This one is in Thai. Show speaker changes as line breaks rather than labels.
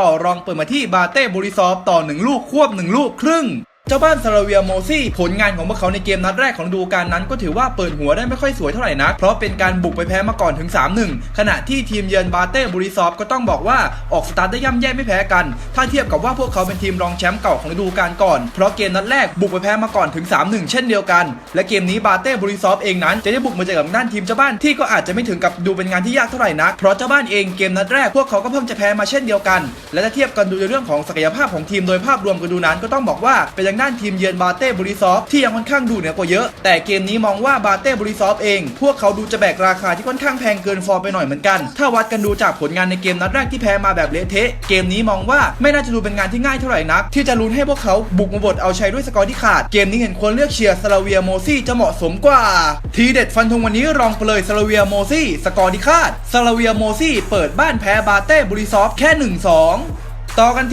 ต่อรองเปิดมาที่บาเต้บริซอฟต่อ 1 ลูกควบ 1 ลูกครึ่ง เจ้าบ้านซาลาเวียโมซี่ผลงานของพวกเขาในเกมนัดแรกของฤดูกาลนั้นก็ถือว่าเปิดหัวได้ไม่ค่อยสวยเท่าไหร่นัก เพราะเป็นการบุกไปแพ้มาก่อนถึง 3-1 ขณะที่ทีมเยือนบาเต้บริซอฟก็ต้องบอกว่าออกสตาร์ทได้ย่ำแย่ไม่แพ้กัน ถ้าเทียบกับว่าพวกเขาเป็นทีมรองแชมป์เก่าของฤดูกาลก่อน เพราะเกมนัดแรกบุกไปแพ้มาก่อนถึง 3-1 เช่นเดียวกัน และเกมนี้บาเต้บริซอฟเองนั้นจะได้บุกมาเจอกับด้านทีมเจ้าบ้านที่ก็อาจจะไม่ถึงกับดูเป็นงานที่ยากเท่าไหร่นัก เพราะเจ้าบ้านเองเกมนัดแรกพวกเขาก็เพิ่งจะแพ้มาเช่นเดียวกัน และถ้าเทียบกันดูในเรื่องของศักยภาพของทีมโดยภาพรวมกันดูนั้นก็ต้องบอกว่าเป็นางด้านทีมเยือนบาเต้บริซอฟที่ยังค่อนข้างดูเหนือกว่าเยอะ แต่เกมนี้มองว่าบาเต้บริซอฟเอง พวกเขาดูจะแบกราคาที่ค่อนข้างแพงเกินฟอร์มไปหน่อยเหมือนกัน ถ้าวัดกันดูจากผลงานในเกมนัดแรกที่แพ้มาแบบเละเทะ เกมนี้มองว่าไม่น่าจะดูเป็นงานที่ง่ายเท่าไหร่นัก ที่จะลุ้นให้พวกเขาบุกมาบดเอาชัยด้วยสกอร์ที่ขาด เกมนี้เห็นควรเลือกเชียร์ซาลาเวียโมซี่จะเหมาะสมกว่า ทีเด็ดฟันธงวันนี้รองไปเลยซาลาเวียโมซี่สกอร์ที่คาดซาลาเวียโมซี่เปิดบ้านแพ้บาเต้บริซอฟแค่ 1-2 ต่อกันที่